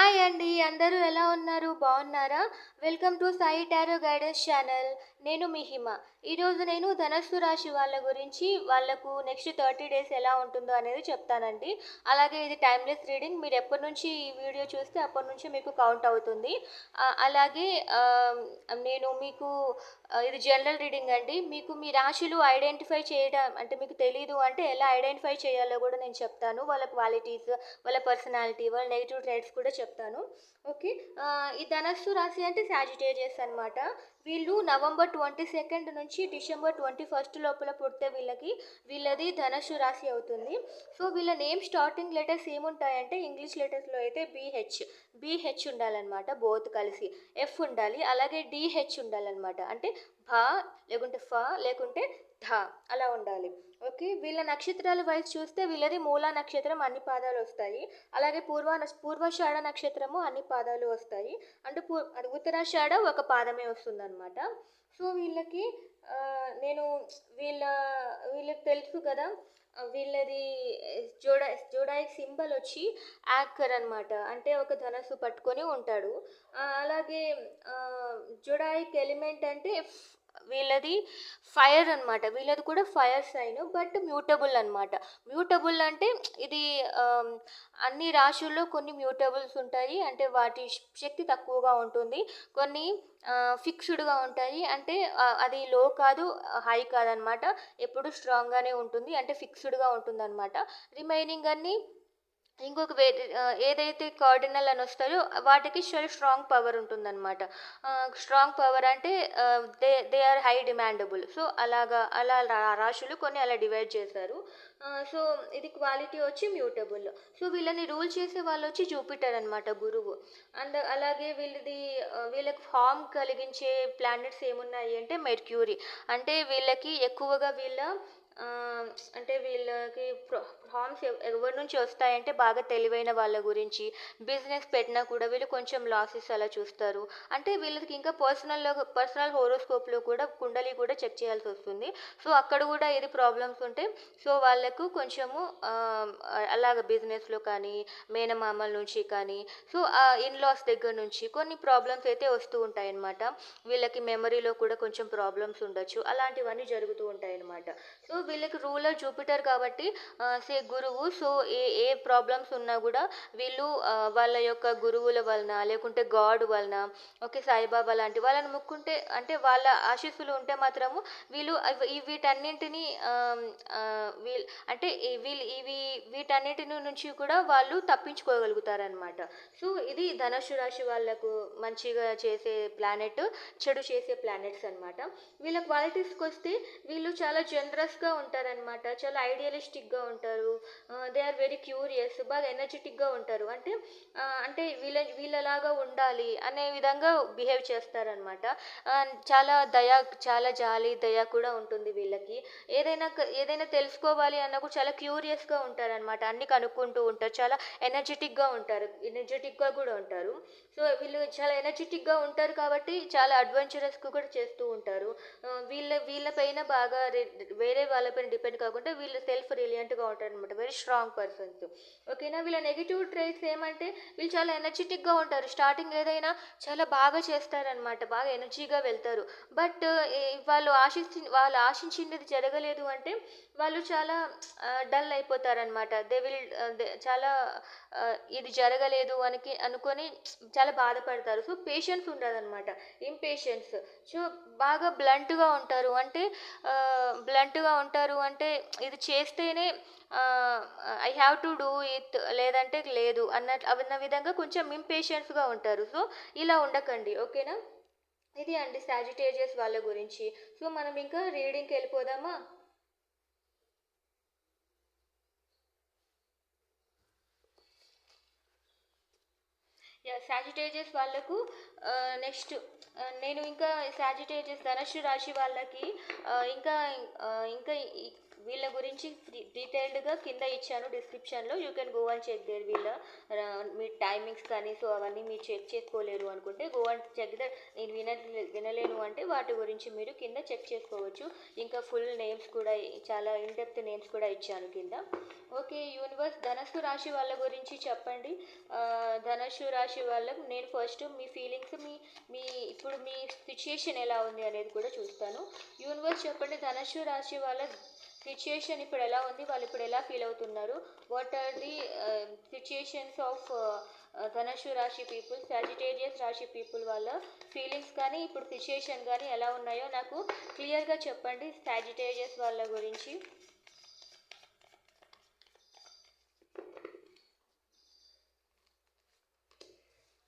Hi అండి అందరూ ఎలా ఉన్నారు? బాగున్నారా? Welcome to Sai tarot guidance channel. నేను మీ హిమ. ఈరోజు నేను ధనస్సు రాశి వాళ్ళ గురించి వాళ్ళకు నెక్స్ట్ థర్టీ డేస్ ఎలా ఉంటుందో అనేది చెప్తానండి. అలాగే ఇది టైమ్లెస్ రీడింగ్ మీరు ఎప్పటి నుంచి ఈ వీడియో చూస్తే అప్పటి నుంచి మీకు కౌంట్ అవుతుంది. అలాగే నేను మీకు ఇది జనరల్ రీడింగ్ అండి. మీకు మీ రాశులు ఐడెంటిఫై చేయడం అంటే మీకు తెలీదు అంటే ఎలా ఐడెంటిఫై చేయాలో కూడా నేను చెప్తాను. వాళ్ళ క్వాలిటీస్ వాళ్ళ పర్సనాలిటీ వాళ్ళ నెగిటివ్ ట్రైట్స్ కూడా చెప్తాను. ఓకే. ఈ ధనస్సు రాశి అంటే సాజిటేరియస్ అనమాట వీళ్ళు నవంబర్ ట్వంటీ సెకండ్ నుంచి డిసెంబర్ ట్వంటీ ఫస్ట్ లోపల పుడితే వీళ్ళకి వీళ్ళది ధనస్సు రాశి అవుతుంది. సో వీళ్ళ నేమ్ స్టార్టింగ్ లెటర్స్ ఏముంటాయంటే ఇంగ్లీష్ లెటర్స్లో అయితే బీహెచ్ బీహెచ్ ఉండాలన్నమాట బోత్ కలిసి. ఎఫ్ ఉండాలి అలాగే డిహెచ్ ఉండాలన్నమాట. అంటే భా లేకుంటే ఫ లేకుంటే ధ అలా ఉండాలి. ఓకే వీళ్ళ నక్షత్రాల వైజ్ చూస్తే వీళ్ళది మూలా నక్షత్రం అన్ని పాదాలు వస్తాయి. అలాగే పూర్వ పూర్వషాడ నక్షత్రము అన్ని పాదాలు వస్తాయి. అంటే పూ అది ఉత్తరాషాఢ ఒక పాదమే వస్తుందన్నమాట. సో వీళ్ళకి నేను వీళ్ళ వీళ్ళకి తెలుసు కదా వీళ్ళది జోడా జోడాయిక్ సింబల్ వచ్చి యాక్కర్ అనమాట అంటే ఒక ధనస్సు పట్టుకొని ఉంటాడు. అలాగే జోడాయిక్ ఎలిమెంట్ అంటే వీళ్ళది ఫైర్ అన్నమాట. వీళ్ళది కూడా ఫైర్ సైన్ బట్ మ్యూటబుల్ అనమాట మ్యూటబుల్ అంటే ఇది అన్ని రాశుల్లో కొన్ని మ్యూటబుల్స్ ఉంటాయి. అంటే వాటి శక్తి తక్కువగా ఉంటుంది. కొన్ని ఫిక్స్డ్గా ఉంటాయి. అంటే అది లో కాదు హై కాదనమాట ఎప్పుడు స్ట్రాంగ్గానే ఉంటుంది. అంటే ఫిక్స్డ్గా ఉంటుంది అనమాట రిమైనింగ్ అన్నీ ఇంకొక వే ఏదైతే కార్డినల్ అని వస్తాయో వాటికి చాలా స్ట్రాంగ్ పవర్ ఉంటుందన్నమాట. స్ట్రాంగ్ పవర్ అంటే they they are high demandable. So అలాగా అలా రా- రాశులు కొన్ని అలా డివైడ్ చేశారు. సో ఇది క్వాలిటీ వచ్చి మ్యూటబుల్ సో వీళ్ళని రూల్ చేసే వాళ్ళు వచ్చి జూపిటర్ అనమాట గురువు. అండ్ అలాగే వీళ్ళది వీళ్ళకి ఫామ్ కలిగించే ప్లానెట్స్ ఏమున్నాయి అంటే మెర్క్యూరీ అంటే వీళ్ళకి ఎక్కువగా వీళ్ళ అంటే వీళ్ళకి హార్మ్స్ ఎవరి నుంచి వస్తాయంటే బాగా తెలివైన వాళ్ళ గురించి బిజినెస్ పెట్టినా కూడా వీళ్ళు కొంచెం లాసెస్ అలా చూస్తారు. అంటే వీళ్ళకి ఇంకా పర్సనల్లో పర్సనల్ హోరోస్కోప్లో కూడా కుండలి కూడా చెక్ చేయాల్సి వస్తుంది. సో అక్కడ కూడా ఏది ప్రాబ్లమ్స్ ఉంటే సో వాళ్ళకు కొంచెము అలాగ బిజినెస్లో కానీ మేనమామల నుంచి కానీ సో ఆ ఇన్లాస్ దగ్గర నుంచి కొన్ని ప్రాబ్లమ్స్ అయితే వస్తూ ఉంటాయన్నమాట. వీళ్ళకి మెమరీలో కూడా కొంచెం ప్రాబ్లమ్స్ ఉండొచ్చు. అలాంటివన్నీ జరుగుతూ ఉంటాయన్నమాట. సో వీళ్ళకి రూలర్ జూపిటర్ కాబట్టి సే గురువు సో ఏ ఏ ప్రాబ్లమ్స్ ఉన్నా కూడా వీళ్ళు వాళ్ళ యొక్క గురువుల వలన లేకుంటే గాడ్ వలన ఓకే సాయిబాబా లాంటి వాళ్ళని ముక్కుంటే అంటే వాళ్ళ ఆశీస్సులు ఉంటే మాత్రము వీళ్ళు వీటన్నింటినీ ఆమ్, అంటే వీళ్ళు ఇవి వీటన్నిటి నుంచి కూడా వాళ్ళు తప్పించుకోగలుగుతారనమాట సో ఇది ధనుసు రాశి వాళ్ళకు మంచిగా చేసే ప్లానెట్ చెడు చేసే ప్లానెట్స్ అన్నమాట. వీళ్ళ క్వాలిటీస్కి వస్తే వీళ్ళు చాలా జనరస్గా ఉంటారనమాట చాలా ఐడియలిస్టిక్గా ఉంటారు దే ఆర్ వెరీ క్యూరియస్ బాగా ఎనర్జెటిక్గా ఉంటారు. అంటే అంటే వీళ్ళ వీళ్ళలాగా ఉండాలి అనే విధంగా బిహేవ్ చేస్తారనమాట చాలా దయా చాలా జాలి దయ కూడా ఉంటుంది వీళ్ళకి. ఏదైనా క- ఏదైనా తెలుసుకోవాలి అన్నప్పుడు చాలా క్యూరియస్గా ఉంటారనమాట అన్ని కనుక్కుంటూ ఉంటారు. చాలా ఎనర్జెటిక్గా ఉంటారు. ఎనర్జెటిక్గా కూడా ఉంటారు. సో వీళ్ళు చాలా ఎనర్జెటిక్గా ఉంటారు కాబట్టి చాలా అడ్వెంచరస్ కూడా చేస్తూ ఉంటారు. వీళ్ళ వీళ్ళపైన బాగా వేరే వాళ్ళపైన డిపెండ్ కాకుండా వీళ్ళు సెల్ఫ్ రిలియంట్గా ఉంటారు అనమాట వెరీ స్ట్రాంగ్ పర్సన్స్ ఓకేనా వీళ్ళ నెగిటివ్ ట్రైట్స్ ఏమంటే వీళ్ళు చాలా ఎనర్జెటిక్గా ఉంటారు. స్టార్టింగ్ ఏదైనా చాలా బాగా చేస్తారనమాట బాగా ఎనర్జీగా వెళ్తారు. బట్ వాళ్ళు ఆశించి వాళ్ళు ఆశించినది జరగలేదు అంటే వాళ్ళు చాలా డల్ అయిపోతారనమాట దే విల్ చాలా ఇది జరగలేదు అనికి అనుకొని చాలా బాధపడతారు. సో పేషెన్స్ ఉండదన్నమాట. ఇంపేషెన్స్ సో బాగా బ్లంట్గా ఉంటారు. అంటే బ్లంట్గా ఉంటారు అంటే ఇది చేస్తేనే I have to do it లేదంటే లేదు అన్న అన్న విధంగా కొంచెం ఇంపేషెన్స్గా ఉంటారు. సో ఇలా ఉండకండి. ఓకేనా ఇది అండి సాజిటేరియస్ వాళ్ళ గురించి. సో మనం ఇంకా రీడింగ్కి వెళ్ళిపోదామా? యా వాళ్ళకు నెక్స్ట్ నేను ఇంకా సాజిటేరియస్ ధనుషు రాశి వాళ్ళకి ఇంకా ఇంకా వీళ్ళ గురించి డీటెయిల్డ్గా కింద ఇచ్చాను డిస్క్రిప్షన్లో you can go and check there వీళ్ళ మీ టైమింగ్స్ కానీ సో అవన్నీ మీరు చెక్ చేసుకోలేరు అనుకుంటే గో అండ్ చెక్ ద నేను విన వినలేను అంటే వాటి గురించి మీరు కింద చెక్ చేసుకోవచ్చు. ఇంకా ఫుల్ నేమ్స్ కూడా చాలా ఇన్డెప్త్ నేమ్స్ కూడా ఇచ్చాను కింద. ఓకే యూనివర్స్ ధనస్సు రాశి వాళ్ళ గురించి చెప్పండి. ధనస్సు రాశి రాశి వాళ్ళకు నేను ఫస్ట్ మీ ఫీలింగ్స్ మీ మీ ఇప్పుడు ఇప్పుడు మీ సిచ్యుయేషన్ ఎలా ఉంది అనేది కూడా చూస్తాను. యూనివర్స్ చెప్పండి ధనుషు రాశి వాళ్ళ సిచ్యుయేషన్ ఇప్పుడు ఎలా ఉంది? వాళ్ళు ఇప్పుడు ఎలా ఫీల్ అవుతున్నారు? What are the situations of Dhanush రాశి పీపుల్ సాజిటేరియస్ రాశి పీపుల్ వాళ్ళ ఫీలింగ్స్ కానీ ఇప్పుడు సిచ్యుయేషన్ కానీ ఎలా ఉన్నాయో నాకు క్లియర్గా చెప్పండి సాజిటేరియస్ వాళ్ళ గురించి.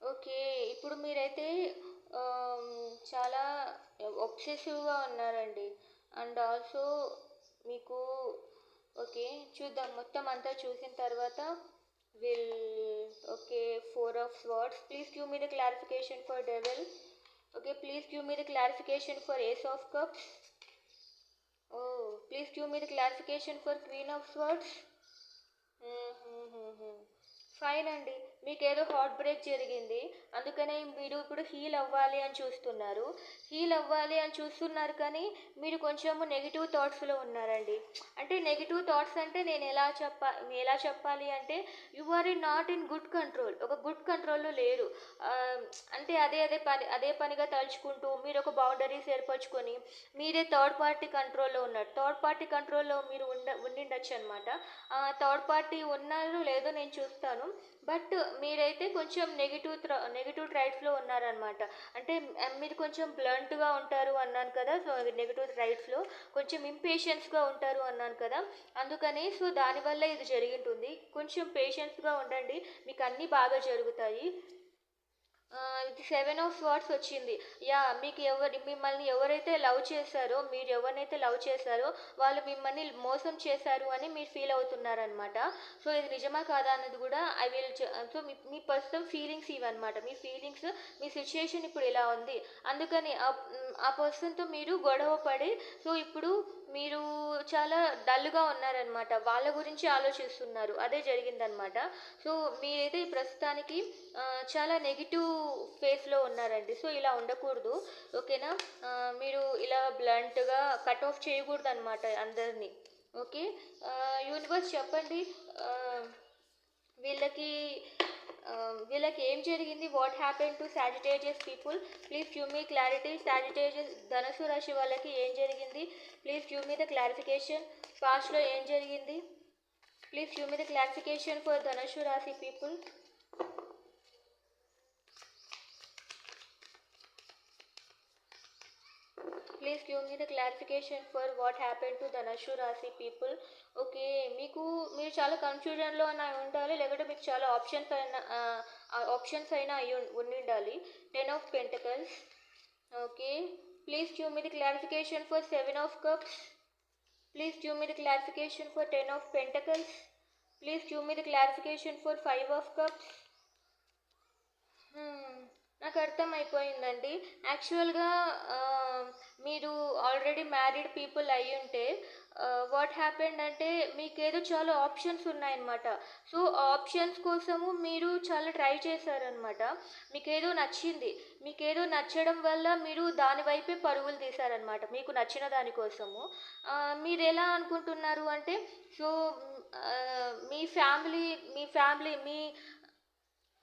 ఓకే ఇప్పుడు మీరైతే చాలా ఒబ్సెసివ్గా ఉన్నారండి. అండ్ ఆల్సో మీకు ఓకే చూద్దాం. మొత్తం అంతా చూసిన తర్వాత will okay four of swords please give me the clarification for devil okay please give me the clarification for ace of cups oh please give me the clarification for queen of swords fine అండి. మీకు ఏదో heart break జరిగింది. అందుకనే మీరు ఇప్పుడు heal అవ్వాలి అని చూస్తున్నారు. హీల్ అవ్వాలి అని చూస్తున్నారు కానీ మీరు కొంచెము నెగిటివ్ థాట్స్లో ఉన్నారండి. అంటే నెగిటివ్ థాట్స్ అంటే నేను ఎలా చెప్ప ఎలా చెప్పాలి అంటే you are in not in good control ఒక గుడ్ కంట్రోల్లో లేరు. అంటే అదే అదే పని అదే పనిగా తలుచుకుంటూ మీరు ఒక బౌండరీస్ ఏర్పరచుకొని మీరే థర్డ్ పార్టీ కంట్రోల్లో ఉన్నారు. థర్డ్ పార్టీ కంట్రోల్లో మీరు ఉండ ఉండిండొచ్చు అనమాట థర్డ్ పార్టీ ఉన్నారు లేదో నేను చూస్తాను. బట్ మీరైతే కొంచెం నెగిటివ్ నెగిటివ్ ట్రైట్స్లో ఉన్నారనమాట అంటే మీరు కొంచెం బ్లంట్గా ఉంటారు అన్నాను కదా సో నెగిటివ్ ట్రైట్స్లో కొంచెం ఇంపేషెన్స్గా ఉంటారు అన్నాను కదా. అందుకని సో దానివల్ల ఇది జరిగింటుంది. కొంచెం పేషెన్స్గా ఉండండి మీకు అన్నీ బాగా జరుగుతాయి. ఇది సెవెన్ ఆఫ్ స్వార్డ్స్ వచ్చింది. యా మీకు ఎవరు మిమ్మల్ని ఎవరైతే లవ్ చేశారో మీరు ఎవరినైతే లవ్ చేశారో వాళ్ళు మిమ్మల్ని మోసం చేశారు అని మీరు ఫీల్ అవుతున్నారనమాట సో ఇది నిజమా కాదా అన్నది కూడా ఐ విల్ సో మీ మీ ప్రస్తుతం ఫీలింగ్స్ ఇవన్నమాట. మీ ఫీలింగ్స్ మీ సిచ్యుయేషన్ ఇప్పుడు ఇలా ఉంది. అందుకని ఆ ఆ పర్సన్తో మీరు గొడవ పడి సో ఇప్పుడు మీరు చాలా డల్గా ఉన్నారనమాట వాళ్ళ గురించి ఆలోచిస్తున్నారు. అదే జరిగిందనమాట సో మీరైతే ప్రస్తుతానికి చాలా నెగిటివ్ ఫేస్లో ఉన్నారండి. సో ఇలా ఉండకూడదు. ఓకేనా? మీరు ఇలా బ్లంట్గా కట్ ఆఫ్ చేయకూడదు అనమాట అందరినీ. ఓకే? యూనివర్స్ చెప్పండి. వీళ్ళకి Um, వీళ్ళకి ఏం జరిగింది? What happen to Sagittarius people please give me clarity Sagittarius ధనుసు రాశి వాళ్ళకి ఏం జరిగింది? Please give me the clarification పాస్ట్లో ఏం జరిగింది? Please give me the clarification for ధనుసు రాశి people please give me the clarification for what happen to ధనస్సు రాశి పీపుల్ ఓకే మీకు మీరు చాలా కన్ఫ్యూజన్లో అయినా ఉండాలి లేకుంటే మీకు చాలా ఆప్షన్స్ అయినా ఆప్షన్స్ అయినా అయి ఉండి ఉండాలి ten of pentacles okay please give me the clarification for seven of cups please give me the clarification for ten of pentacles please give me the clarification for five of cups నాకు అర్థమైపోయిందండి. యాక్చువల్గా మీరు already married people అయి ఉంటే what happened అంటే మీకేదో చాలా options ఉన్నాయన్నమాట. సో ఆప్షన్స్ కోసము మీరు చాలా ట్రై చేశారనమాట మీకేదో నచ్చింది. మీకేదో నచ్చడం వల్ల మీరు దాని వైపే పరుగులు తీశారనమాట మీకు నచ్చిన దానికోసము మీరు ఎలా అనుకుంటున్నారు అంటే సో మీ ఫ్యామిలీ మీ ఫ్యామిలీ మీ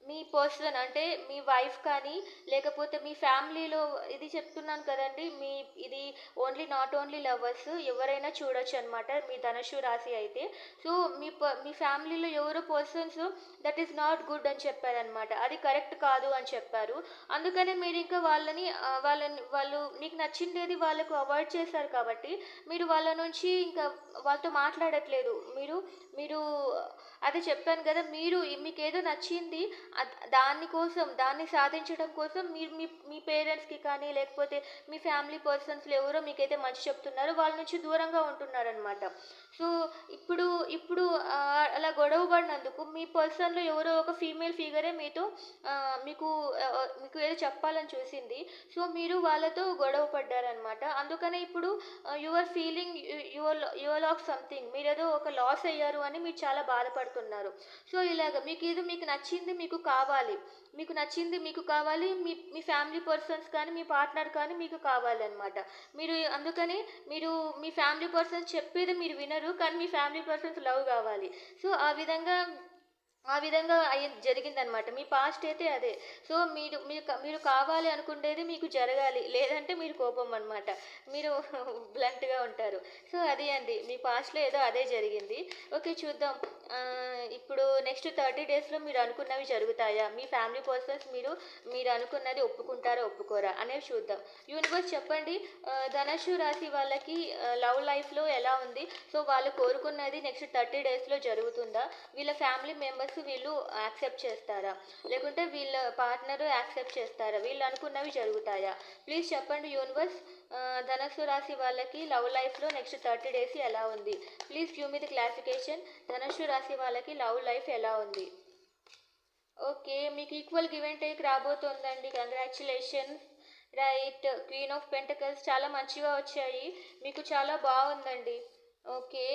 మీ పర్సన్ అంటే మీ వైఫ్ కానీ లేకపోతే మీ ఫ్యామిలీలో ఇది చెప్తున్నాను కదండి మీ ఇది ఓన్లీ నాట్ ఓన్లీ లవర్స్ ఎవరైనా చూడొచ్చు అనమాట మీ ధనుషు రాశి అయితే. సో మీ ప మీ ఫ్యామిలీలో ఎవరో persons that is not good అని చెప్పారనమాట అది కరెక్ట్ కాదు అని చెప్పారు. అందుకనే మీరు ఇంకా వాళ్ళని వాళ్ళని వాళ్ళు మీకు నచ్చిందేది వాళ్ళకు అవాయిడ్ చేశారు కాబట్టి మీరు వాళ్ళ నుంచి ఇంకా వాళ్ళతో మాట్లాడట్లేదు. మీరు అది చెప్పాను కదా మీరు మీకు ఏదో నచ్చింది అద్- దానికోసం దాన్ని సాధించడం కోసం మీరు మీ మీ పేరెంట్స్కి కానీ లేకపోతే మీ ఫ్యామిలీ పర్సన్స్లో ఎవరో మీకైతే మంచి చెప్తున్నారో వాళ్ళ నుంచి దూరంగా ఉంటున్నారనమాట. సో ఇప్పుడు ఇప్పుడు అలా గొడవ పడినందుకు మీ పర్సన్లో ఎవరో ఒక ఫీమేల్ ఫిగరే మీతో మీకు మీకు ఏదో చెప్పాలని చూసింది. సో మీరు వాళ్ళతో గొడవ పడ్డారనమాట. అందుకనే ఇప్పుడు your feeling your your lack something మీరు ఏదో ఒక లాస్ అయ్యారు అని మీరు చాలా బాధపడుతున్నారు. సో ఇలాగ మీకు ఇది మీకు నచ్చింది మీకు కావాలి. మీకు నచ్చింది మీకు కావాలి మీ మీ ఫ్యామిలీ పర్సన్స్ కానీ మీ పార్ట్నర్ కానీ మీకు కావాలి అనమాట మీరు అందుకని మీరు మీ ఫ్యామిలీ పర్సన్స్ చెప్పేది మీరు వినరు కానీ మీ ఫ్యామిలీ పర్సన్స్ లవ్ కావాలి. సో ఆ విధంగా ఆ విధంగా అయ్యి జరిగిందనమాట మీ పాస్ట్ అయితే అదే. సో మీరు మీరు క- మీరు కావాలి అనుకునేది మీకు జరగాలి. లేదంటే మీరు కోపం అనమాట మీరు బ్లంట్గా ఉంటారు. సో అది అండి. మీ పాస్ట్లో ఏదో అదే జరిగింది. ఓకే చూద్దాం. ఇప్పుడు నెక్స్ట్ థర్టీ డేస్లో మీరు అనుకున్నవి జరుగుతాయా? మీ ఫ్యామిలీ పర్సన్స్ మీరు మీరు అనుకున్నది ఒప్పుకుంటారా ఒప్పుకోరా అనేవి చూద్దాం. యూనివర్స్ చెప్పండి. ఆ, రాశి వాళ్ళకి లవ్ లైఫ్లో ఎలా ఉంది? సో వాళ్ళు కోరుకున్నది నెక్స్ట్ థర్టీ డేస్లో జరుగుతుందా? వీళ్ళ ఫ్యామిలీ మెంబర్స్ వీళ్ళు యాక్సెప్ట్ చేస్తారా? లేకుంటే వీళ్ళ పార్ట్నర్ యాక్సెప్ట్ చేస్తారా? వీళ్ళు అనుకున్నవి జరుగుతాయా? ప్లీజ్ చెప్పండి యూనివర్స్. ధనస్సు రాశి వాళ్ళకి లవ్ లైఫ్లో నెక్స్ట్ థర్టీ డేస్ ఎలా ఉంది? Please give me the clarification. ధనస్సు రాశి వాళ్ళకి లవ్ లైఫ్ ఎలా ఉంది? ఓకే మీకు equal give and take రాబోతోందండి. Congratulations right queen of pentacles చాలా మంచిగా వచ్చాయి. మీకు చాలా బాగుందండి. Okay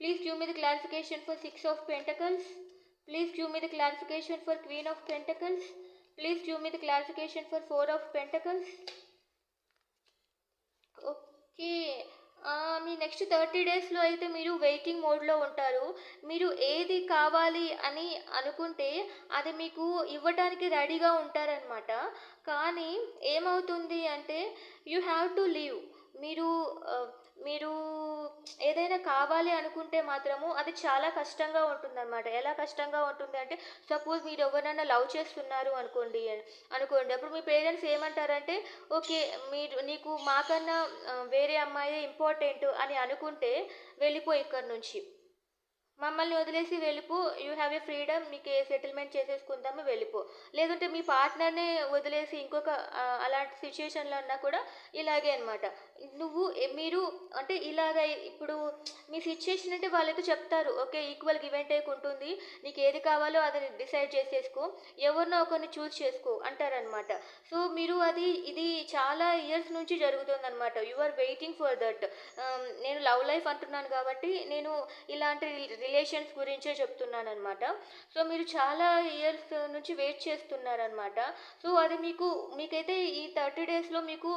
please give me the clarification for six of pentacles please give me the clarification for queen of pentacles please give me the clarification for four of pentacles okay me next thirty డేస్లో అయితే మీరు waiting మోడ్లో ఉంటారు. మీరు ఏది కావాలి అని అనుకుంటే అది మీకు ఇవ్వటానికి రెడీగా ఉంటారనమాట కానీ ఏమవుతుంది అంటే యూ హ్యావ్ టు లీవ్ మీరు మీరు ఏదైనా కావాలి అనుకుంటే మాత్రము అది చాలా కష్టంగా ఉంటుందన్నమాట. ఎలా కష్టంగా ఉంటుంది అంటే సపోజ్ మీరు ఎవరైనా లవ్ చేస్తున్నారు అనుకోండి అనుకోండి. అప్పుడు మీ పేరెంట్స్ ఏమంటారంటే ఓకే మీరు నీకు మాకన్నా వేరే అమ్మాయి ఇంపార్టెంట్ అని అనుకుంటే వెళ్ళిపో ఇక్కడ నుంచి. మమ్మల్ని వదిలేసి వెళ్ళిపో. యూ హ్యావ్ ఏ ఫ్రీడమ్ మీకు ఏ సెటిల్మెంట్ చేసేసుకుందాము వెళ్ళిపో. లేదంటే మీ పార్ట్నర్నే వదిలేసి ఇంకొక అలాంటి సిచ్యుయేషన్లో ఉన్నా కూడా ఇలాగే అనమాట నువ్వు మీరు అంటే ఇలాగ ఇప్పుడు మీ సిచ్యుయేషన్ అంటే వాళ్ళైతే చెప్తారు okay equal give and take ఉంటుంది. నీకు ఏది కావాలో అది డిసైడ్ చేసేసుకో. ఎవరినో ఒకరిని చూస్ చేసుకో అంటారనమాట సో మీరు అది ఇది చాలా ఇయర్స్ నుంచి జరుగుతుందన్నమాట. You are waiting for that నేను లవ్ లైఫ్ అంటున్నాను కాబట్టి నేను ఇలాంటి రిలేషన్స్ గురించే చెప్తున్నాను అనమాట సో మీరు చాలా ఇయర్స్ నుంచి వెయిట్ చేస్తున్నారనమాట సో అది మీకు మీకైతే ఈ థర్టీ డేస్లో మీకు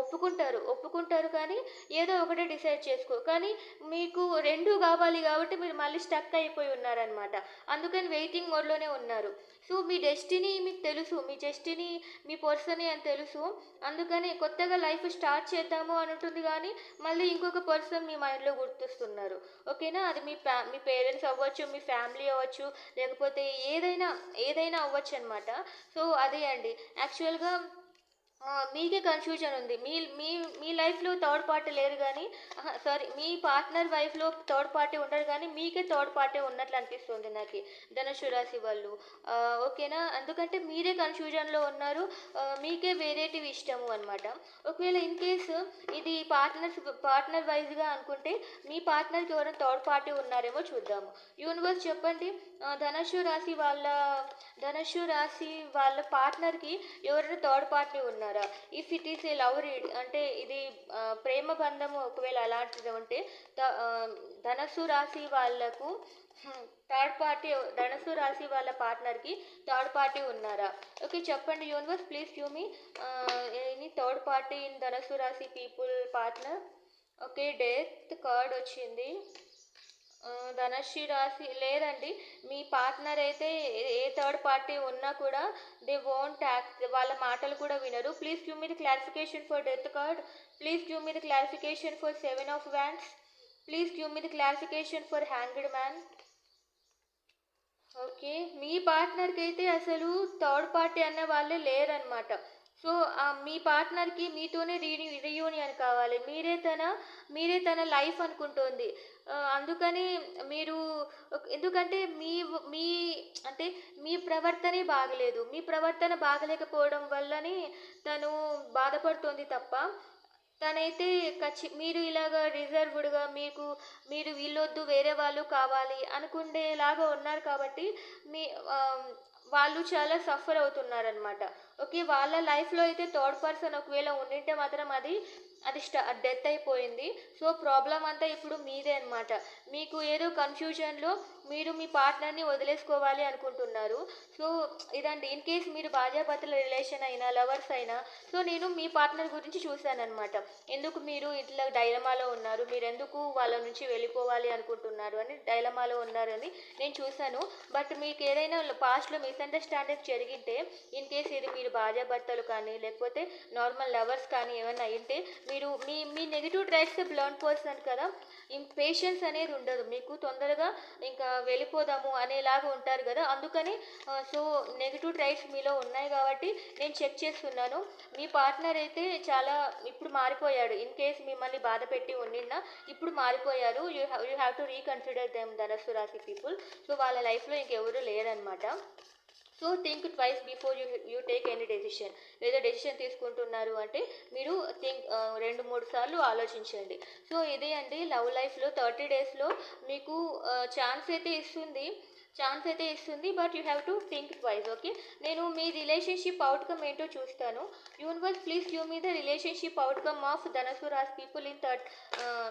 ఒప్పుకుంటారు. ఒప్పుకుంటారు కానీ ఏదో ఒకటే డిసైడ్ చేసుకో. కానీ మీకు రెండు కావాలి కాబట్టి మీరు మళ్ళీ స్టక్ అయిపోయి ఉన్నారనమాట అందుకని వెయిటింగ్ మోడ్లోనే ఉన్నారు. సో మీ డెస్టినీ మీకు తెలుసు. మీ డెస్టినీ మీ పర్సనే అని తెలుసు. అందుకని కొత్తగా లైఫ్ స్టార్ట్ చేద్దాము అని ఉంటుంది కానీ మళ్ళీ ఇంకొక పర్సన్ మీ మైండ్లో గుర్తిస్తున్నారు. ఓకేనా? అది మీ ఫ్యా మీ పేరెంట్స్ అవ్వచ్చు మీ ఫ్యామిలీ అవ్వచ్చు లేకపోతే ఏదైనా ఏదైనా అవ్వచ్చు అనమాట సో అదే అండి. యాక్చువల్గా మీకే కన్ఫ్యూజన్ ఉంది. మీ మీ మీ లైఫ్లో థర్డ్ పార్టీ లేరు కానీ సారీ మీ పార్ట్నర్ వైఫ్లో థర్డ్ పార్టీ ఉండరు కానీ మీకే థర్డ్ పార్టీ ఉన్నట్లు అనిపిస్తుంది నాకు. ధనుషు రాశి వాళ్ళు. ఓకేనా ఎందుకంటే మీరే కన్ఫ్యూజన్లో ఉన్నారు. మీకే వేరేటివి ఇష్టము అనమాట ఒకవేళ ఇన్ కేసు ఇది పార్ట్నర్స్ పార్ట్నర్ వైజ్గా అనుకుంటే మీ పార్ట్నర్కి ఎవరైనా థర్డ్ పార్టీ ఉన్నారేమో చూద్దాము. యూనివర్స్ చెప్పండి. ధనుషు రాశి వాళ్ళ ధనుషు రాశి వాళ్ళ పార్ట్నర్కి ఎవరైనా థర్డ్ పార్టీ ఉన్నారు. If it is a love read అంటే ఇది ప్రేమ బంధము ఒకవేళ అలాంటిది ఉంటే ధనస్సు రాశి వాళ్ళకు థర్డ్ పార్టీ ధనస్సు రాశి వాళ్ళ పార్ట్నర్కి థర్డ్ పార్టీ ఉన్నారా? ఓకే చెప్పండి universe please you me. Any third party in ధనస్సు రాశి people partner? Okay death card వచ్చింది. ధనశ్రీ రాశి లేదండి. మీ పార్ట్నర్ అయితే ఏ- థర్డ్ పార్టీ ఉన్నా కూడా దే వోంట్ యాక్ట్ వాళ్ళ మాటలు కూడా వినరు. Please give me the clarification for death card please give me the clarification for seven of wands please give me the clarification for hanged man okay మీ పార్ట్నర్కి అయితే అసలు third party అన్న వాళ్ళే లేరనమాట సో మీ పార్ట్నర్కి మీతోనే రీ రీయూనియన్ కావాలి. మీరే తన మీరే తన లైఫ్ అనుకుంటోంది. అందుకని మీరు ఎందుకంటే మీ మీ అంటే మీ ప్రవర్తనే బాగలేదు. మీ ప్రవర్తన బాగలేకపోవడం వల్లనే తను బాధపడుతోంది తప్ప తనైతే ఖచ్చి మీరు ఇలాగ రిజర్వ్డ్గా మీకు మీరు వీళ్ళొద్దు వేరే వాళ్ళు కావాలి అనుకునేలాగా ఉన్నారు కాబట్టి మీ వాళ్ళు చాలా సఫర్ అవుతున్నారనమాట ఓకే వాళ్ళ లైఫ్లో అయితే థర్డ్ పర్సన్ ఒకవేళ ఉండింటే మాత్రం అది అది స్టా డెత్ అయిపోయింది. సో ప్రాబ్లం అంతా ఇప్పుడు మీదే అనమాట మీకు ఏదో కన్ఫ్యూజన్లో మీరు మీ పార్ట్నర్ని వదిలేసుకోవాలి అనుకుంటున్నారు. సో ఇదండి. ఇన్ కేస్ మీరు భార్యాభర్తల రిలేషన్ అయినా లవర్స్ అయినా సో నేను మీ పార్ట్నర్ గురించి చూశానమాట ఎందుకు మీరు ఇట్లా డైలమాలో ఉన్నారు? మీరు ఎందుకు వాళ్ళ నుంచి వెళ్ళిపోవాలి అనుకుంటున్నారు అని డైలమాలో ఉన్నారని నేను చూశాను. బట్ మీకు ఏదైనా పాస్ట్లో మిస్అండర్స్టాండింగ్ జరిగితే ఇన్ కేస్ ఇది మీరు భార్యాభర్తలు కానీ లేకపోతే నార్మల్ లవర్స్ కానీ ఏమైనా అయితే మీరు మీ మీ నెగిటివ్ ట్రైట్స్ బ్లాండ్ పర్సన్ కదా పేషెన్స్ అనేది ఉండదు. మీకు తొందరగా ఇంకా వెళ్ళిపోదాము అనేలాగా ఉంటారు కదా. అందుకని సో నెగిటివ్ ట్రైట్స్ మీలో ఉన్నాయి కాబట్టి నేను చెక్ చేస్తున్నాను. మీ పార్ట్నర్ అయితే చాలా ఇప్పుడు మారిపోయాడు. ఇన్ కేస్ మిమ్మల్ని బాధ పెట్టి ఉండినా ఇప్పుడు మారిపోయారు. You have you have to reconsider them ధనస్సు రాశి పీపుల్ సో వాళ్ళ లైఫ్లో ఇంకెవరు లేరనమాట so think twice before you you take any decision ఏదో డెసిషన్ తీసుకుంటున్నారు అంటే మీరు థింక్ రెండు మూడు సార్లు ఆలోచించండి. సో ఇదే అండి లవ్ లైఫ్లో థర్టీ డేస్లో మీకు ఛాన్స్ అయితే ఇస్తుంది. ఛాన్స్ అయితే ఇస్తుంది but you have to think wise okay నేను మీ రిలేషన్షిప్ అవుట్కమ్ ఏంటో చూస్తాను. Universe please give me the relationship outcome of ధనసు Ross people in thirty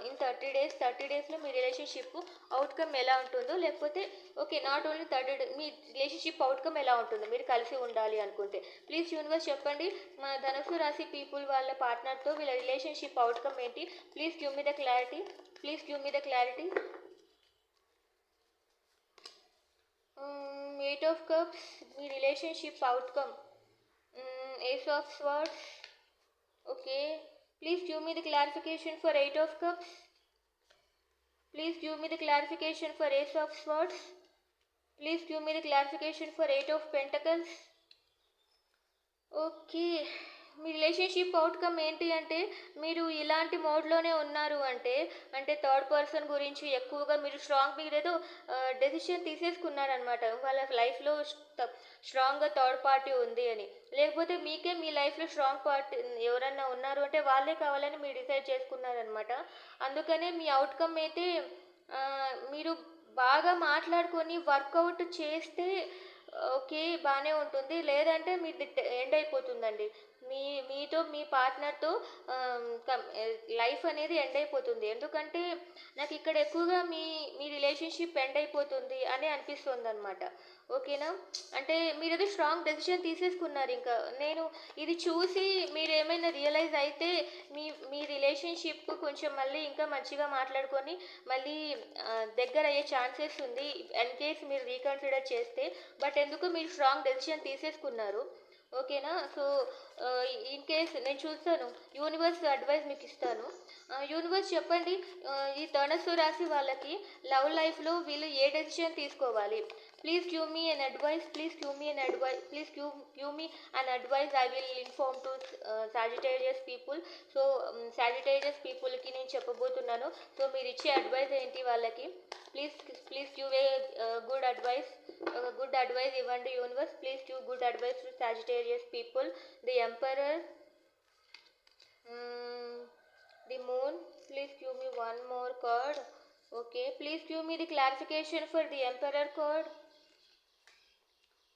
in thirty days thirty డేస్లో మీ రిలేషన్షిప్ అవుట్కమ్ ఎలా ఉంటుందో లేకపోతే okay not only thirty day me relationship outcome ఎలా ఉంటుందో మీరు కలిసి ఉండాలి అనుకుంటే. ప్లీజ్ యూనివర్స్ చెప్పండి మా ధనసు రాశి పీపుల్ వాళ్ళ పార్ట్నర్తో వీళ్ళ రిలేషన్షిప్ అవుట్కమ్ ఏంటి? Please give me the clarity please give me the clarity um, eight of cups relationship outcome. Um, ace of swords. Okay. Please give me the clarification for eight of cups. Please give me the clarification for ace of swords. Please give me the clarification for eight of pentacles. Okay. మీ relationship outcome ఏంటి అంటే మీరు ఇలాంటి మోడ్లోనే ఉన్నారు అంటే అంటే third person గురించి ఎక్కువగా మీరు స్ట్రాంగ్ మీరు ఏదో డెసిషన్ తీసేసుకున్నారనమాట వాళ్ళ లైఫ్లో స్ట్రాంగ్గా థర్డ్ పార్టీ ఉంది అని. లేకపోతే మీకే మీ లైఫ్లో స్ట్రాంగ్ పార్టీ ఎవరన్నా ఉన్నారు అంటే వాళ్ళే కావాలని మీరు డిసైడ్ చేసుకున్నారనమాట అందుకనే మీ అవుట్కమ్ అయితే మీరు బాగా మాట్లాడుకొని వర్కౌట్ చేస్తే ఓకే బాగానే ఉంటుంది. లేదంటే మీది ఎండ్ అయిపోతుందండి. మీ మీతో మీ పార్ట్నర్తో లైఫ్ అనేది ఎండ్ అయిపోతుంది. ఎందుకంటే నాకు ఇక్కడ ఎక్కువగా మీ మీ రిలేషన్షిప్ ఎండ్ అయిపోతుంది అని అనిపిస్తుంది అనమాట ఓకేనా? అంటే మీరు అది స్ట్రాంగ్ డెసిషన్ తీసేసుకున్నారు ఇంకా. నేను ఇది చూసి మీరు ఏమైనా రియలైజ్ అయితే మీ మీ రిలేషన్షిప్ కొంచెం మళ్ళీ ఇంకా మంచిగా మాట్లాడుకొని మళ్ళీ దగ్గర అయ్యే ఛాన్సెస్ ఉంది ఇన్ కేస్ మీరు రీకన్సిడర్ చేస్తే. బట్ ఎందుకు మీరు స్ట్రాంగ్ డెసిషన్ తీసేసుకున్నారు? ఓకేనా? సో ఇన్ కేస్ నేను చూస్తాను. యూనివర్స్ అడ్వైస్ మీకు ఇస్తాను. యూనివర్స్ చెప్పండి ఈ ధనస్సు రాశి వాళ్ళకి లవ్ లైఫ్లో వీళ్ళు ఏ డెసిషన్ తీసుకోవాలి? Please give me an advice please give me an advice please give give me an advice I will inform to Sagittarius people so Sagittarius పీపుల్కి నేను చెప్పబోతున్నాను. సో మీరు ఇచ్చే అడ్వైస్ ఏంటి వాళ్ళకి? Please please give a good advice good advice ఇవ్వండి universe please give good advice to Sagittarius people the emperor the moon please give me one more card okay please give me the clarification for the emperor card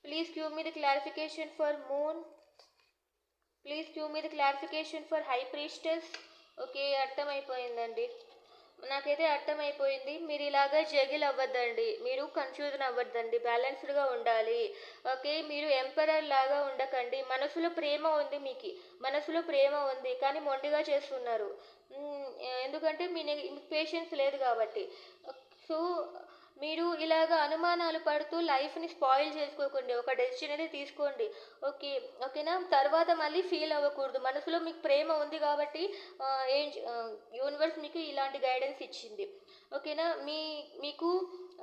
please give me clarification for moon please give me clarification for high priestess okay అర్థమైపోయిందండి. నాకైతే అర్థమైపోయింది. మీరు ఇలాగా juggle అవ్వద్దండి. మీరు confusion అవ్వద్దండి. బ్యాలెన్స్డ్గా ఉండాలి. Okay మీరు emperor లాగా ఉండకండి. మనసులో ప్రేమ ఉంది మీకు. మనసులో ప్రేమ ఉంది. కానీ మొండిగా చేస్తున్నారు. ఎందుకంటే మీ పేషెన్స్ లేదు కాబట్టి. సో మీరు ఇలాగ అనుమానాలు పడుతూ లైఫ్ని స్పాయిల్ చేసుకోకండి. ఒక డెసిషన్ అనేది తీసుకోండి. ఓకే ఓకేనా తర్వాత మళ్ళీ ఫీల్ అవ్వకూడదు. మనసులో మీకు ప్రేమ ఉంది కాబట్టి ఏం యూనివర్స్ మీకు ఇలాంటి గైడెన్స్ ఇచ్చింది. ఓకేనా మీ మీకు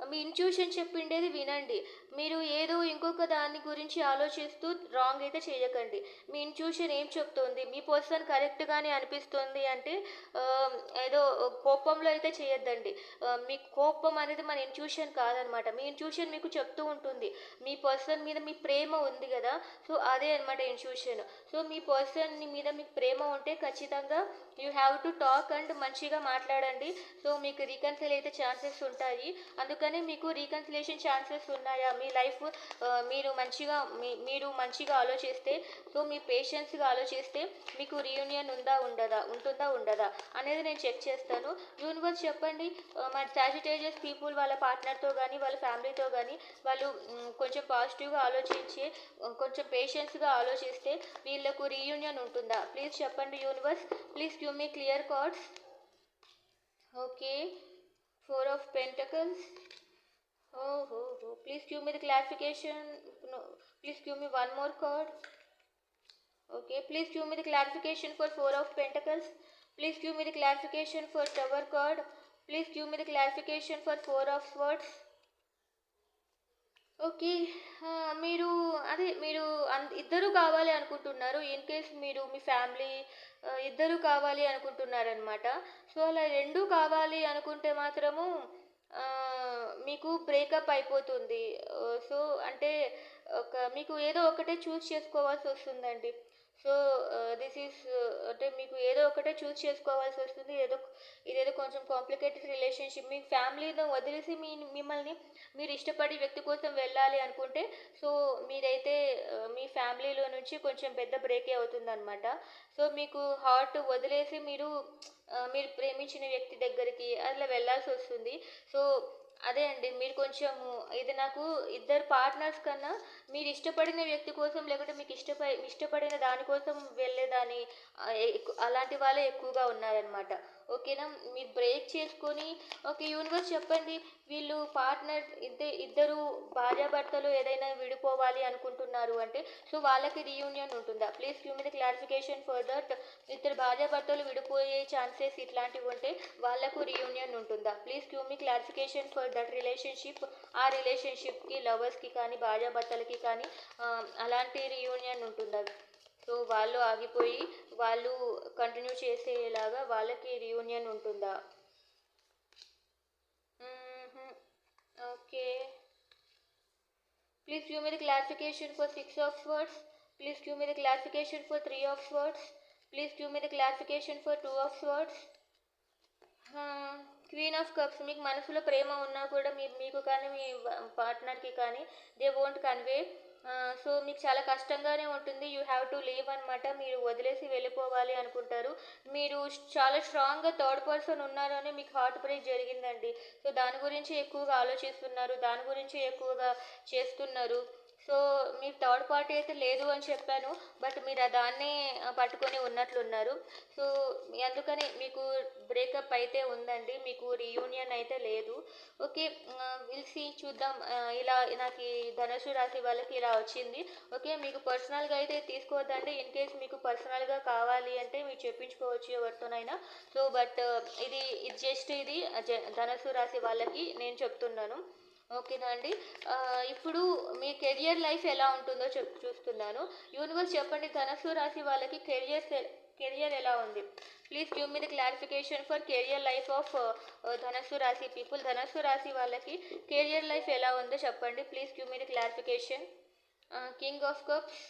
మీ ఇంట్యూషన్ చెప్పిండేది వినండి. మీరు ఏదో ఇంకొక దాని గురించి ఆలోచిస్తూ రాంగ్ అయితే చేయకండి. మీ ఇంట్యూషన్ ఏం చెప్తుంది? మీ పర్సన్ కరెక్ట్గానే అనిపిస్తుంది అంటే ఏదో కోపంలో అయితే చేయొద్దండి. మీ కోపం అనేది మన ఇంట్యూషన్ కాదనమాట. మీ ఇంట్యూషన్ మీకు చెప్తూ ఉంటుంది. మీ పర్సన్ మీద మీ ప్రేమ ఉంది కదా? సో అదే అనమాట ఇంట్యూషన్ సో మీ పర్సన్ మీద మీకు ప్రేమ ఉంటే ఖచ్చితంగా you have to talk and మంచిగా మాట్లాడండి. సో మీకు రీకన్సిల్ అయితే ఛాన్సెస్ ఉంటాయి. అందుకని మీకు రీకన్సిలేషన్ ఛాన్సెస్ ఉన్నాయా? మీ లైఫ్ మీరు మంచిగా మీ మీరు మంచిగా ఆలోచిస్తే సో మీ పేషెన్స్గా ఆలోచిస్తే మీకు రీయూనియన్ ఉందా ఉండదా ఉంటుందా ఉండదా అనేది నేను చెక్ చేస్తాను. యూనివర్స్ చెప్పండి ఆ, మన సాజిటేరియస్ పీపుల్ వాళ్ళ పార్ట్నర్తో కానీ వాళ్ళ ఫ్యామిలీతో కానీ వాళ్ళు కొంచెం పాజిటివ్గా ఆలోచించి కొంచెం పేషెన్స్గా ఆలోచిస్తే వీళ్ళకు రీయూనియన్ ఉంటుందా? ప్లీజ్ చెప్పండి universe please give me clear cards okay four of pentacles please give me the clarification please give me one more card okay please give me the clarification for four of pentacles please give me the clarification for tower card please give me the the clarification for four of swords okay మీరు అదే మీరు అన్ ఇద్దరు కావాలి అనుకుంటున్నారు. In case మీరు మీ family ఇద్దరు కావాలి అనుకుంటున్నారనమాట సో అలా రెండు కావాలి అనుకుంటే మాత్రము మీకు బ్రేకప్ అయిపోతుంది. సో అంటే ఒక మీకు ఏదో ఒకటే చూస్ చేసుకోవాల్సి వస్తుందండి. సో దిస్ ఈస్ అంటే మీకు ఏదో ఒకటే చూస్ చేసుకోవాల్సి వస్తుంది. ఏదో ఇదేదో కొంచెం కాంప్లికేటెడ్ రిలేషన్షిప్ మీ ఫ్యామిలీని వదిలేసి మీ మిమ్మల్ని మీరు ఇష్టపడి వ్యక్తి కోసం వెళ్ళాలి అనుకుంటే సో మీరైతే మీ ఫ్యామిలీలో నుంచి కొంచెం పెద్ద బ్రేకే అవుతుందన్నమాట. సో మీకు హార్ట్ వదిలేసి మీరు మీరు ప్రేమించిన వ్యక్తి దగ్గరికి అట్లా వెళ్ళాల్సి వస్తుంది. సో అదే అండి మీరు కొంచెం ఇది నాకు ఇద్దరు పార్ట్నర్స్ కన్నా మీరు ఇష్టపడిన వ్యక్తి కోసం లేకుంటే మీకు ఇష్టపడి ఇష్టపడిన దానికోసం వెళ్ళేదాని అలాంటి వాళ్ళే ఎక్కువగా ఉన్నారనమాట ఓకేనా? మీరు బ్రేక్ చేసుకొని ఓకే యూనివర్స్ చెప్పండి. వీళ్ళు పార్ట్నర్ ఇద్దరు ఇద్దరు భార్యాభర్తలు ఏదైనా విడిపోవాలి అనుకుంటున్నారు అంటే సో వాళ్ళకి రీయూనియన్ ఉంటుందా? Please give me the clarification for that ఇద్దరు భార్యాభర్తలు విడిపోయే ఛాన్సెస్ ఇట్లాంటివి ఉంటే వాళ్ళకు రీయూనియన్ ఉంటుందా? Please give me clarification for that relationship ఆ రిలేషన్షిప్కి లవర్స్కి కానీ భార్యాభర్తలకి కానీ అలాంటి రీయూనియన్ ఉంటుందా? సో వాళ్ళు ఆగిపోయి వాళ్ళు కంటిన్యూ చేసేలాగా వాళ్ళకి రీయూనియన్ ఉంటుందా? Okay. Please give me the clarification for six of swords please give me the clarification for three of swords please give me the clarification for two of swords queen of cups మీకు మనసులో ప్రేమ ఉన్నా కూడా మీ మీకు కానీ మీ పార్ట్నర్కి కానీ they won't convey so మీకు చాలా కష్టంగానే ఉంటుంది. యూ హ్యావ్ టు లీవ్ అనమాట మీరు వదిలేసి వెళ్ళిపోవాలి అనుకుంటారు. మీరు చాలా స్ట్రాంగ్గా థర్డ్ పర్సన్ ఉన్నారు అని మీకు హార్ట్ బ్రేక్ జరిగిందండి. సో దాని గురించి ఎక్కువగా ఆలోచిస్తున్నారు. దాని గురించి ఎక్కువగా చేస్తున్నారు. సో మీరు థర్డ్ పార్టీ అయితే లేదు అని చెప్పాను బట్ మీరు దాన్ని దాన్నే పట్టుకొని ఉన్నట్లున్నారు. సో అందుకని మీకు బ్రేకప్ అయితే ఉందండి మీకు రీయూనియన్ అయితే లేదు. ఓకే విల్సి చూద్దాం. ఇలా నాకు ఈ ధనుసు రాశి వాళ్ళకి ఇలా వచ్చింది. ఓకే మీకు పర్సనల్గా అయితే తీసుకోవద్దండి. ఇన్ కేస్ మీకు పర్సనల్గా కావాలి అంటే మీరు చెప్పించుకోవచ్చు ఎవరితోనైనా. సో బట్ ఇది ఇది జస్ట్ ఇది జ- ధనుసు రాశి వాళ్ళకి నేను చెప్తున్నాను. ఓకేనా అండి? ఇప్పుడు మీ కెరియర్ లైఫ్ ఎలా ఉంటుందో చెప్ చూస్తున్నాను. యూనివర్స్ చెప్పండి ధనస్సు రాశి వాళ్ళకి కెరియర్ కెరియర్ ఎలా ఉంది? Please give me the clarification for career life of ధనస్సు రాశి పీపుల్. ధనస్సు రాశి వాళ్ళకి కెరియర్ లైఫ్ ఎలా ఉందో చెప్పండి. Please give me the clarification. King of cups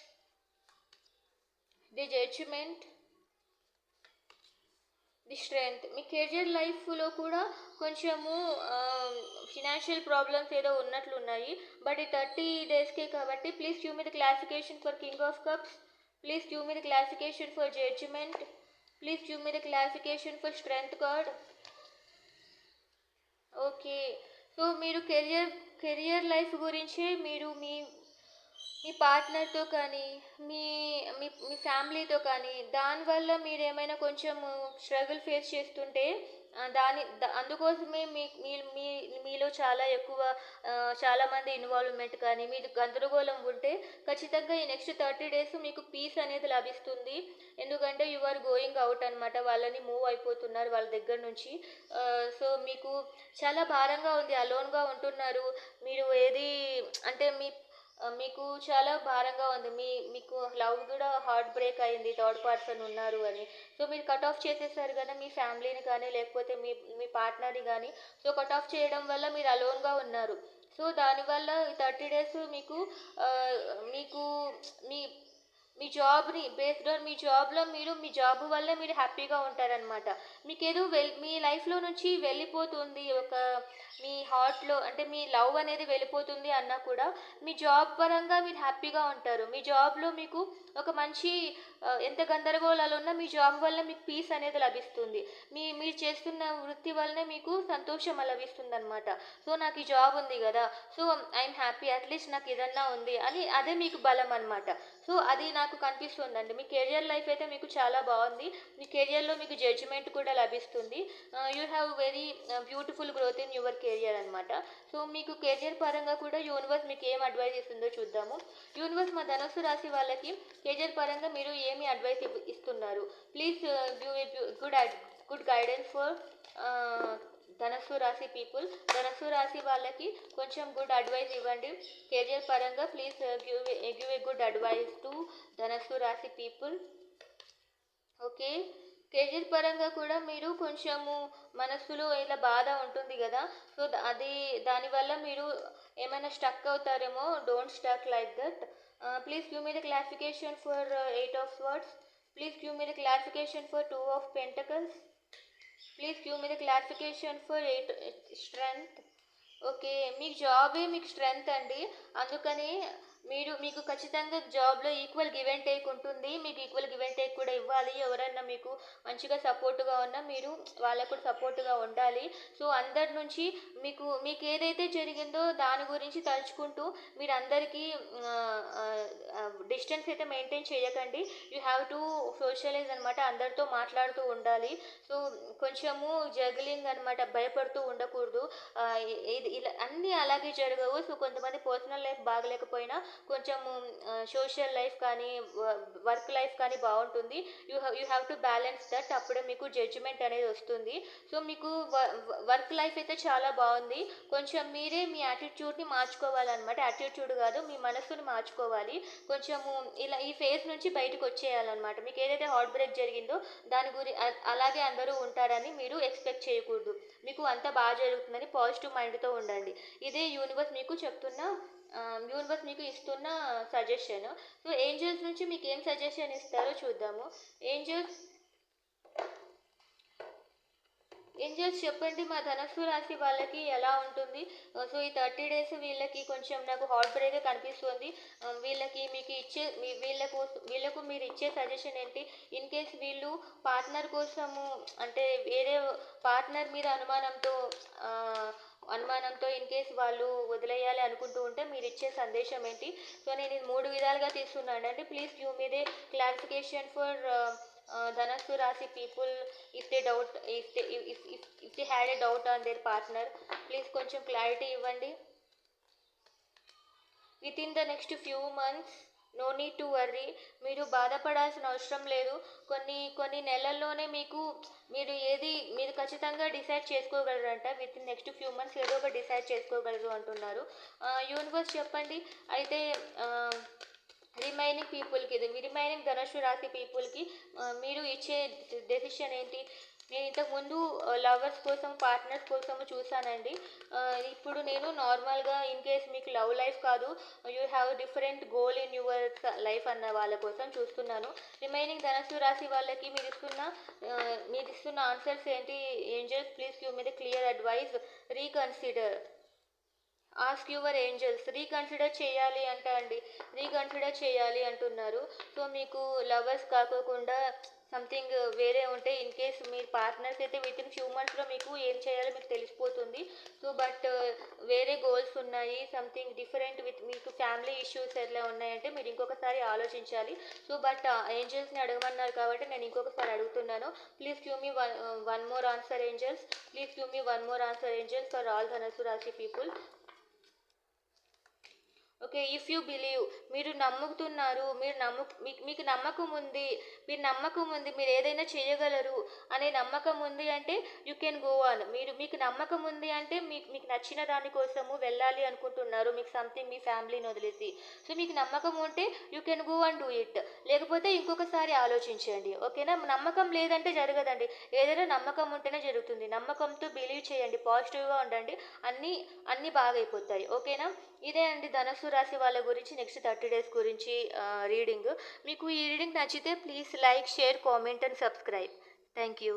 the judgement the strength me career లైఫ్లో కూడా కొంచెము ఫినాన్షియల్ ప్రాబ్లమ్స్ ఏదో ఉన్నట్లు ఉన్నాయి. బట్ ఈ థర్టీ డేస్కే కాబట్టి please give me the classification for king of cups. Please give me the classification for judgement. Please give me the classification for strength card okay. So మీరు కెరియర్ కెరియర్ లైఫ్ గురించే మీరు మీ మీ పార్ట్నర్తో కానీ మీ మీ మీ ఫ్యామిలీతో కానీ దానివల్ల మీరు ఏమైనా కొంచెం స్ట్రగుల్ ఫేస్ చేస్తుంటే దాని అందుకోసమే మీ మీ మీ మీలో చాలా ఎక్కువ చాలామంది ఇన్వాల్వ్మెంట్ కానీ మీరు గందరగోళం ఉంటే ఖచ్చితంగా ఈ నెక్స్ట్ థర్టీ డేస్ మీకు పీస్ అనేది లభిస్తుంది. ఎందుకంటే యు ఆర్ గోయింగ్ అవుట్ అనమాట వాళ్ళని మూవ్ అయిపోతున్నారు వాళ్ళ దగ్గర నుంచి. సో మీకు చాలా భారంగా ఉంది అలోన్గా ఉంటున్నారు. మీరు ఏది అంటే మీ మీకు చాలా భారంగా ఉంది. మీ మీకు లవ్ కూడా హార్ట్ బ్రేక్ అయింది థర్డ్ పర్సన్ ఉన్నారు అని. సో మీరు కట్ ఆఫ్ చేసేసారు కదా మీ ఫ్యామిలీని కానీ లేకపోతే మీ మీ పార్ట్నర్ని కానీ. సో కట్ ఆఫ్ చేయడం వల్ల మీరు అలోన్గా ఉన్నారు. సో దానివల్ల థర్టీ డేస్ మీకు మీకు మీ మీ జాబ్ని బేస్డ్ ఆన్ మీ జాబ్లో మీరు మీ జాబ్ వల్ల మీరు హ్యాపీగా ఉంటారనమాట మీకు ఏదో వెల్ మీ లైఫ్లో నుంచి వెళ్ళిపోతుంది ఒక మీ హార్ట్లో అంటే మీ లవ్ అనేది వెళ్ళిపోతుంది అన్నా కూడా మీ జాబ్ పరంగా మీరు హ్యాపీగా ఉంటారు. మీ జాబ్లో మీకు ఒక మంచి ఎంత గందరగోళాలు ఉన్నా మీ జాబ్ వల్ల మీకు పీస్ అనేది లభిస్తుంది. మీ మీరు చేస్తున్న వృత్తి వల్లనే మీకు సంతోషం లభిస్తుంది అనమాట సో నాకు ఈ జాబ్ ఉంది కదా. సో ఐఎమ్ హ్యాపీ అట్లీస్ట్ నాకు ఏదన్నా ఉంది అని అదే మీకు బలం అనమాట సో అది నాకు కనిపిస్తుందండి. మీ కెరియర్ లైఫ్ అయితే మీకు చాలా బాగుంది. మీ కెరియర్లో మీకు జడ్జిమెంట్ కూడా లభిస్తుంది. You have very beautiful growth in your career అనమాట సో మీకు కెరియర్ పరంగా కూడా యూనివర్స్ మీకు ఏం అడ్వైజ్ ఇస్తుందో చూద్దాము. యూనివర్స్ మా ధనస్సు రాశి వాళ్ళకి కెరియర్ పరంగా మీరు ఏమి అడ్వైస్ ఇస్తున్నారు? Please good good guidance for ధనస్సు రాశి పీపుల్ ధనస్సు రాశి వాళ్ళకి కొంచెం గుడ్ అడ్వైస్ ఇవ్వండి. కెరియర్ పరంగా please give give a good advice to ధనస్సు రాశి పీపుల్ ఓకే కెరీర్ పరంగా కూడా మీరు కొంచెము మనస్సులో ఇలా బాధ ఉంటుంది కదా? సో అది దానివల్ల మీరు ఏమైనా stuck అవుతారేమో don't stuck like that please give me the clarification for eight of swords please give me the clarification for two of pentacles please give me the clarification for eight strength okay మీకు జాబే మీకు strength అండి. అందుకని మీరు మీకు ఖచ్చితంగా జాబ్లో equal give and take ఉంటుంది. మీకు ఈక్వల్ గివ్ అండ్ టేక్ కూడా ఇవ్వాలి. ఎవరన్నా మీకు మంచిగా సపోర్ట్గా ఉన్నా మీరు వాళ్ళకు కూడా సపోర్ట్గా ఉండాలి. సో అందరి నుంచి మీకు మీకు ఏదైతే జరిగిందో దాని గురించి తలుచుకుంటూ మీరు అందరికీ డిస్టెన్స్ అయితే మెయింటైన్ చేయకండి. యూ హ్యావ్ టు సోషలైజ్ అనమాట అందరితో మాట్లాడుతూ ఉండాలి. సో కొంచెము జగ్లింగ్ అనమాట భయపడుతూ ఉండకూడదు. ఇది ఇలా అన్నీ అలాగే జరగవు. సో కొంతమంది పర్సనల్ లైఫ్ బాగలేకపోయినా కొంచెము సోషల్ లైఫ్ కానీ వర్క్ లైఫ్ కానీ బాగుంటుంది. You have you have to balance that అప్పుడే మీకు జడ్జిమెంట్ అనేది వస్తుంది. సో మీకు వర్క్ లైఫ్ అయితే చాలా బాగుంది. కొంచెం మీరే మీ యాటిట్యూడ్ని మార్చుకోవాలన్నమాట. యాటిట్యూడ్ కాదు మీ మనసుని మార్చుకోవాలి. కొంచెము ఇలా ఈ ఫేజ్ నుంచి బయటకు వచ్చేయాలన్నమాట. మీకు ఏదైతే హార్ట్ బ్రేక్ జరిగిందో దాని గురి అలాగే అందరూ ఉంటారని మీరు ఎక్స్పెక్ట్ చేయకూడదు. మీకు అంతా బాగా జరుగుతుందని పాజిటివ్ మైండ్తో ఉండండి. ఇదే యూనివర్స్ మీకు చెప్తున్న యూనివర్స్ మీకు ఇస్తున్న సజెషన్ సో ఏంజల్స్ నుంచి మీకు ఏం సజెషన్ ఇస్తారో చూద్దాము. ఏంజల్స్ ఏంజల్స్ చెప్పండి మా ధనస్సు రాశి వాళ్ళకి ఎలా ఉంటుంది? Uh, సో ఈ థర్టీ డేస్ వీళ్ళకి కొంచెం నాకు హాట్ బ్రేక్ కనిపిస్తుంది um, వీళ్ళకి మీకు ఇచ్చే మీ- వీళ్ళకు వీళ్ళకు మీరు ఇచ్చే సజెషన్ ఏంటి? ఇన్ కేస్ వీళ్ళు పార్ట్నర్ కోసము అంటే వేరే పార్ట్నర్ మీద అనుమానంతో uh, అనుమానంతో ఇన్ కేస్ వాళ్ళు వదిలేయాలి అనుకుంటూ ఉంటే మీరు ఇచ్చే సందేశం ఏంటి? సో నేను ఇది మూడు విధాలుగా తీసుకున్నాను. అండి please give me the clarification for ధనస్సు రాశి people if they doubt if they if if they had a doubt on their partner please కొంచెం క్లారిటీ ఇవ్వండి. Within the next few months no need to worry మీరు బాధపడాల్సిన అవసరం లేదు. కొన్ని కొన్ని నెలల్లోనే మీకు మీరు ఏది మీరు ఖచ్చితంగా డిసైడ్ చేసుకోగలరంట. Within next few months ఏదో ఒక డిసైడ్ చేసుకోగలరు అంటున్నారు. యూనివర్స్ చెప్పండి. అయితే రిమైనింగ్ పీపుల్కి ఇది రిమైనింగ్ ధనుషు రాశి పీపుల్కి మీరు ఇచ్చే డెసిషన్ ఏంటి? నేను ఇంతకుముందు లవర్స్ కోసం పార్ట్నర్స్ కోసం చూసానండి. ఇప్పుడు నేను నార్మల్గా ఇన్ కేస్ మీకు లవ్ లైఫ్ కాదు you have different goal in your life అన్న వాళ్ళ కోసం చూస్తున్నాను. రిమైనింగ్ ధనస్సు రాశి వాళ్ళకి మీరు ఇస్తున్న మీరు ఇస్తున్న ఆన్సర్స్ ఏంటి angels please you me the clear advice reconsider ask your angels reconsider చేయాలి అంట అండి. రీకన్సిడర్ చేయాలి అంటున్నారు. సో మీకు లవర్స్ కాకోకుండా సంథింగ్ uh, వేరే ఉంటే ఇన్ కేస్ మీ పార్ట్నర్స్ అయితే విత్ ఇన్ ఫ్యూ మంత్స్లో మీకు ఏం చేయాలో మీకు తెలిసిపోతుంది. సో బట్ uh, వేరే గోల్స్ ఉన్నాయి సంథింగ్ డిఫరెంట్ విత్ మీకు ఫ్యామిలీ ఇష్యూస్ ఎట్లా ఉన్నాయంటే మీరు ఇంకొకసారి ఆలోచించాలి. సో బట్ ఏంజల్స్ని అడగమన్నారు కాబట్టి నేను ఇంకొకసారి అడుగుతున్నాను. Please give me one one more answer angels please give me one more answer angels for all ధనసు రాశి people okay if you believe మీరు నమ్ముతున్నారు మీరు నమ్ము మీకు మీకు నమ్మకం ఉంది మీరు నమ్మకం ఉంది మీరు ఏదైనా చేయగలరు అనే నమ్మకం ఉంది అంటే యూ కెన్ గో ఆన్ మీరు మీకు నమ్మకం ఉంది అంటే మీకు మీకు నచ్చిన దానికోసము వెళ్ళాలి అనుకుంటున్నారు మీకు సంథింగ్ మీ ఫ్యామిలీని వదిలేసి. సో మీకు నమ్మకం ఉంటే you can go and do it లేకపోతే ఇంకొకసారి ఆలోచించండి ఓకేనా నమ్మకం లేదంటే జరగదండి. ఏదైనా నమ్మకం ఉంటేనే జరుగుతుంది. నమ్మకంతో బిలీవ్ చేయండి పాజిటివ్గా ఉండండి అన్నీ అన్నీ బాగా అయిపోతాయి ఓకేనా ఇదే అండి ధనుసు రాశి వాళ్ళ గురించి నెక్స్ట్ థర్టీ డేస్ గురించి రీడింగ్ మీకు ఈ రీడింగ్ నచ్చితే please like share comment and subscribe thank you